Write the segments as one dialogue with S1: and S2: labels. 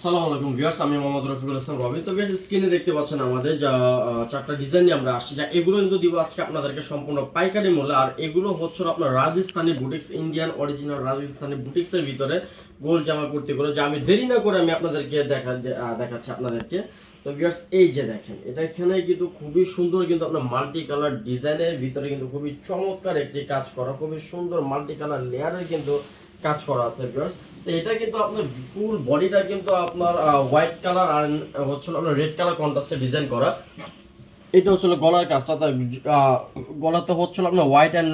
S1: আসসালামু আলাইকুম ভিউয়ার্স, আমি মোহাম্মদ রফিকুল ইসলাম রবি তো ভিউয়ার্স স্ক্রিনে দেখতে পাচ্ছেন আমাদের যা চারটা ডিজাইন নিয়ে আমরা আসছি। যা এগুলো কিন্তু দিব আজকে আপনাদেরকে সম্পূর্ণ পাইকারি মূল্যে। আর এগুলো হচ্ছে আপনার Rajasthani boutiques Indian original Rajasthani বুটিক্সের ভিতরে গোল জামা কুর্তি করে যা আমি দেরি না করে আমি আপনাদেরকে দেখা দেখাচ্ছি আপনাদেরকে। তো ভিউয়ার্স, এই যে দেখেন, এটা এখানে কিন্তু খুবই সুন্দর কিন্তু আপনার মাল্টি কালার ডিজাইনের ভিতরে কিন্তু খুবই চমৎকার একটি কাজ করা, খুবই সুন্দর মাল্টি কালার লেয়ারের কিন্তু কাজ করা আছে ভিউয়ার্স এটা কিন্তু আপনার ফুল বডিটা কিন্তু আপনার হোয়াইট কালার আর হচ্ছে আপনার রেড কালার কন্ট্রাস্টে ডিজাইন করা। এটা হচ্ছিল গলার কাজটা, তার গলাতে হচ্ছিল আপনার white and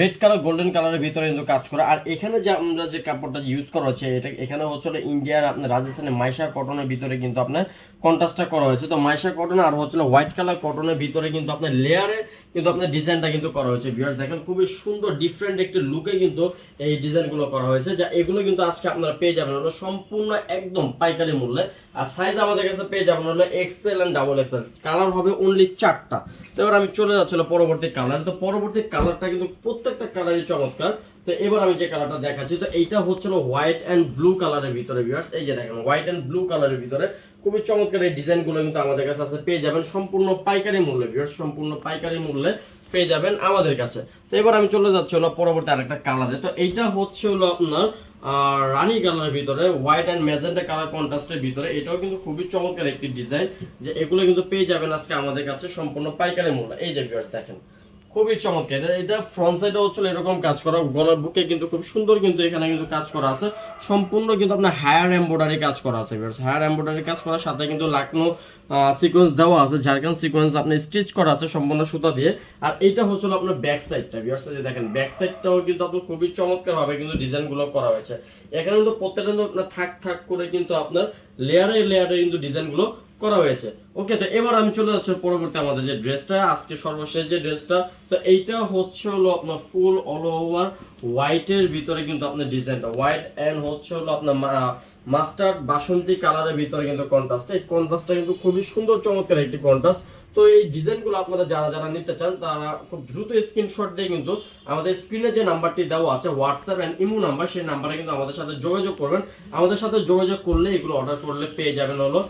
S1: red colour golden কালারের ভিতরে কিন্তু কাজ করা। আর এখানে যে আমরা যে কাপড়টা ইউজ করা হচ্ছে, এটা এখানে হচ্ছিল ইন্ডিয়ার আপনার রাজস্থানের মাইশা কটনের ভিতরে কিন্তু আপনার কন্ট্রাস্টটা করা হয়েছে। তো মাইশা কটন আর হচ্ছিল হোয়াইট কালার কটনের ভিতরে কিন্তু আপনার লেয়ারে কিন্তু আপনার ডিজাইনটা কিন্তু করা হয়েছে। ভিউয়ার্স দেখেন খুবই সুন্দর ডিফারেন্ট একটি লুকে কিন্তু এই ডিজাইনগুলো করা হয়েছে, যা এগুলো কিন্তু আজকে আপনারা পেয়ে যাবেন। হলো সম্পূর্ণ একদম পাইকারি মূল্যে। আর সাইজ আমাদের কাছে পেয়ে যাবেন হলো XL and double XL colour হবে অনলি চারটা। তো এবার আমি চলে যাচ্ছিল পরবর্তী কালার তো পরবর্তী কালারটা কিন্তু প্রত্যেকটা কালারই চমৎকার। তো এবার আমি যে কালারটা দেখাচ্ছি, তো এইটা হচ্ছিল হোয়াইট অ্যান্ড ব্লু কালারের ভিতরে ভিউয়ার্স এই যে দেখেন হোয়াইট অ্যান্ড ব্লু কালারের ভিতরে খুবই চমৎকার এই ডিজাইনগুলো কিন্তু আমাদের কাছে আছে, পেয়ে যাবেন সম্পূর্ণ পাইকারি মূল্যে ভিউয়ার্স সম্পূর্ণ পাইকারি মূল্যে পেয়ে যাবেন আমাদের কাছে। তো এবার আমি চলে যাচ্ছি পরবর্তী আরেকটা কালারে তো এইটা হচ্ছে হলো আপনার রানী কালারের ভিতরে হোয়াইট অ্যান্ড ম্যাজেন্টা কালার কন্ট্রাস্টের ভিতরে, এটাও কিন্তু খুবই চমৎকার একটি ডিজাইন যে এগুলো কিন্তু পেয়ে যাবেন আজকে আমাদের কাছে সম্পূর্ণ পাইকারি মূল্য। এই যে ভিউয়ার্স দেখেন খুবই চমৎকার। এটা এটা ফ্রন্ট সাইডে হচ্ছিল এরকম কাজ করা। গলার বুকে কিন্তু খুব সুন্দর কিন্তু এখানে কিন্তু কাজ করা আছে। সম্পূর্ণ কিন্তু আপনার হায়ার এমব্রয়ডারি কাজ করা আছে হায়ার এমব্রয়ডারি কাজ করার সাথে কিন্তু লাকনো সিকোয়েন্স দেওয়া আছে। ঝাড়খান সিকোয়েন্স আপনি স্টিচ করা আছে সম্পূর্ণ সুতা দিয়ে। আর এইটা হচ্ছিল আপনার ব্যাক সাইডটা ভিউয়ার্স যে দেখেন ব্যাক সাইডটাও কিন্তু আপনার খুবই চমৎকার ভাবে কিন্তু ডিজাইনগুলো করা হয়েছে। এখানে কিন্তু প্রত্যেকটা কিন্তু আপনার থাক থাক করে কিন্তু আপনার লেয়ারে লেয়ারে কিন্তু ডিজাইনগুলো করা হয়েছে। ওকে তো এবার আমি চলে যাচ্ছি পরবর্তী আমাদের যে ড্রেসটা, আজকে সর্বশেষ যে ড্রেসটা, তো এইটা হচ্ছে হলো আপনার ফুল অল ওভার হোয়াইটের ভিতরে কিন্তু আপনার ডিজাইনটা। হোয়াইট এন্ড হচ্ছে হলো আপনার মাস্টার্ড বাসন্তী কালারের ভিতরে কিন্তু কন্ট্রাস্ট এই কন্ট্রাস্টটা কিন্তু খুবই সুন্দর, চমৎকার একটি কন্ট্রাস্ট তো এই ডিজাইনগুলো আপনারা যারা যারা নিতে চান, তারা খুব দ্রুত স্ক্রিনশট দিয়ে কিন্তু আমাদের স্ক্রিনে যে নাম্বারটি দেওয়া আছে হোয়াটসঅ্যাপ অ্যান্ড ইমো নাম্বার সেই নাম্বারে কিন্তু আমাদের সাথে যোগাযোগ করবেন। আমাদের সাথে যোগাযোগ করলে এগুলো অর্ডার করলে পেয়ে যাবেন হলো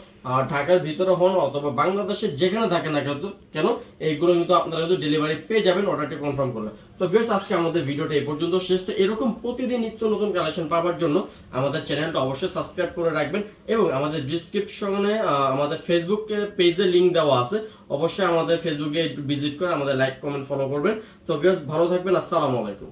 S1: ঢাকার ভিতরে হন অথবা বাংলাদেশের যেখানে থাকেন না কিন্তু, কেন? এইগুলো কিন্তু আপনারা কিন্তু ডেলিভারি পেয়ে যাবেন অর্ডারটি কনফার্ম করলে। তো বেশ আজকে আমাদের ভিডিওটা এই পর্যন্ত শেষ। তো এরকম প্রতিদিন নিত্য নতুন কালেকশন পাওয়ার জন্য আমাদের চ্যানেলটা অবশ্যই সাবস্ক্রাইব করে রাখবেন এবং আমাদের ডিসক্রিপশনে আমাদের ফেসবুক পেজে লিংক দেওয়া আছে। অবশ্যই আমাদের ফেসবুকে একটু ভিজিট করে আমাদের লাইক কমেন্ট ফলো করবেন। তো বেশ ভালো থাকবেন। আসসালামু আলাইকুম।